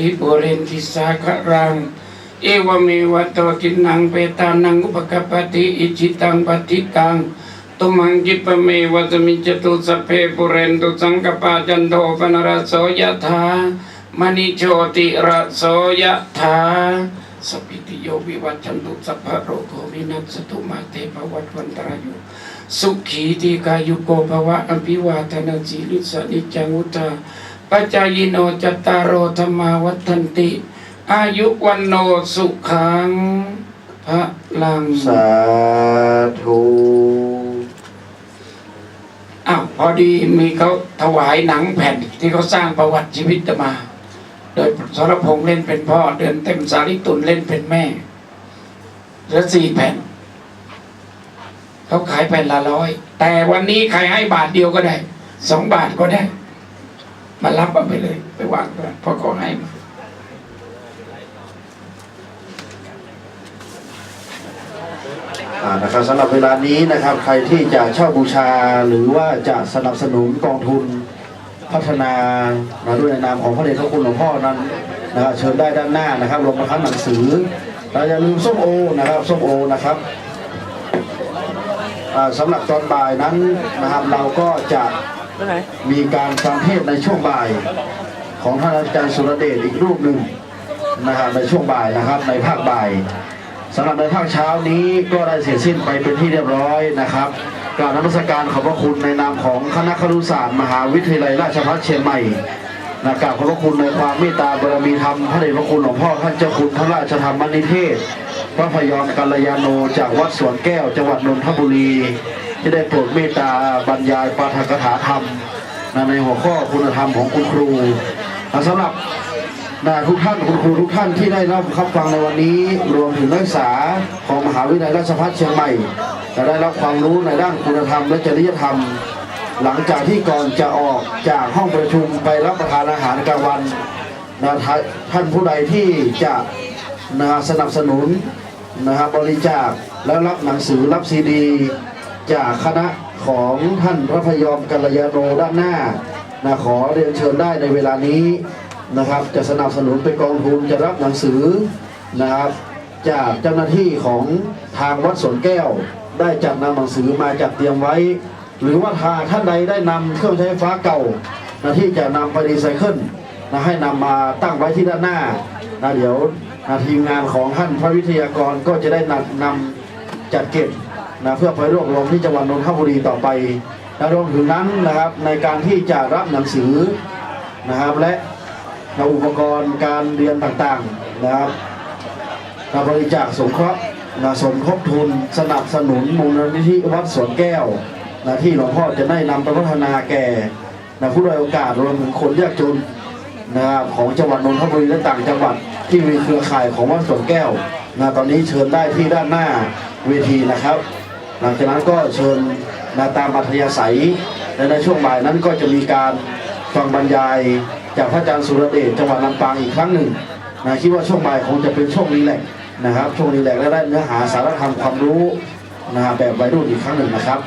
ริปุเรนติสาครัง เอวเมวะโตจินังเปตานังอุปกปติอิจิตังปฏิตังตุมังกิปเมวะสมิจตุสเพปุเรนตุสังกปาจันโทปนรสโสยถามณิโชติระโสยถาสพพิติโยวิวัจันตุสัพพะโรโควินัสตุมาเตภวัตวันตรายโยสุขีติกายุโกภวะอภิวาทนาสีลิสนิจังุตตา ปัจจายโนจัตตารโอธรรมาวัฏันติ อายุวันโนสุขังพระลังสาธุอ้าวพอดีมีเขาถวายหนังแผ่นที่เขาสร้างประวัติชีวิตมา โดยสรพงษ์เล่นเป็นพ่อ เดือนเต็มสาริตุลเล่นเป็นแม่เหลือสี่แผ่นเขาขายแผ่นละร้อย แต่วันนี้ใครให้บาทเดียวก็ได้ สองบาทก็ได้ มารับเอาไปเลย ไปวางก่อนเพราะเขาให้มานะครับสำหรับเวลานี้นะครับ ใครที่จะเช่าบูชาหรือว่าจะสนับสนุนกองทุนพัฒนามาด้วยในนามของพระเดชพระคุณหลวงพ่อนั้นนะครับเชิญได้ด้านหน้านะครับลงมาคั้นหนังสือเราอย่าลืมส้มโอนะครับส้มโอนะครับอ่าสำหรับตอนบ่ายนั้นนะครับเราก็จะ มีการฟังเทศในช่วงบ่าย ของท่านอาจารย์สุรเดชอีกรูปหนึ่งนะครับในช่วงบ่ายนะครับในภาคบ่ายสำหรับในภาคเช้านี้ก็ได้เสร็จสิ้นไปเป็นที่เรียบร้อยนะครับกราบนมัสการขอบพระคุณในนามของคณะครุศาสตร์มหาวิทยาลัยราชภัฏเชียงใหม่นะกราบขอบพระคุณในความเมตตาบารมีธรรมพระเดชพระคุณหลวงพ่อท่านเจ้าคุณพระราชธรรมนิเทศ พระพยอมกัลยาโนจากวัดสวนแก้วจังหวัดนนทบุรี ที่ได้โปรดเมตตาบรรยายปาฐกถาธรรมในหัวข้อคุณธรรมของคุณครูสำหรับนะทุกท่านคุณครูทุกท่านที่ได้รับคำฟังในวันนี้ รวมถึงนักศึกษาของมหาวิทยาลัยราชภัฏเชียงใหม่จะได้รับความรู้ในด้านคุณธรรมและจริยธรรม หลังจากที่ก่อนจะออกจากห้องประชุมไปรับประทานอาหารกลางวันนะท่านท่านผู้ใดที่จะนะสนับสนุนนะครับบริจาคและรับหนังสือรับซีดี จากคณะของท่านพระพยอมกัลยาโนด้านหน้านะขอเรียนเชิญได้ในเวลานี้นะครับ จะสนับสนุนเป็นกองทุนจะรับหนังสือนะครับ จากเจ้าหน้าที่ของทางวัดสวนแก้ว ได้จัดนำหนังสือมาจัดเตรียมไว้ หรือว่าทาท่านใดได้นำเครื่องใช้ไฟฟ้าเก่านะที่จะนำไปรีไซเคิลนะให้นำมาตั้งไว้ที่ด้านหน้านะเดี๋ยวนะทีมงานของท่านพระวิทยากรก็จะได้นำนำจัดเก็บ นะเพื่อไปรวบรวมที่จังหวัดนนทบุรีต่อไปนะรวมถึงนั้นนะครับในการที่จะรับหนังสือนะครับและอุปกรณ์การเรียนต่างๆนะครับบริจาคสงเคราะห์นะสมทบทุนสนับสนุนมูลนิธิวัดสวนแก้วนะที่หลวงพ่อจะได้นำไปพัฒนาแก่นะผู้ด้อยโอกาสรวมถึงคนยากจนนะครับของจังหวัดนนทบุรีและต่างจังหวัดที่มีเครือข่ายของวัดสวนแก้วนะตอนนี้เชิญได้ที่ด้านหน้าเวทีนะครับ หลังจากนั้นก็เชิญนาตามัธยาศัยและในช่วงบ่ายนั้นก็จะมีการฟังบรรยายจากพระอาจารย์สุรเดชจังหวัดลำปางอีกครั้งหนึ่งนะคิดว่าช่วงบ่ายคงจะเป็นช่วงรีแลกนะครับช่วงรีแลกและได้เนื้อหาสาระธรรมความรู้นะฮะแบบวัยรุ่นอีกครั้งหนึ่งนะครับ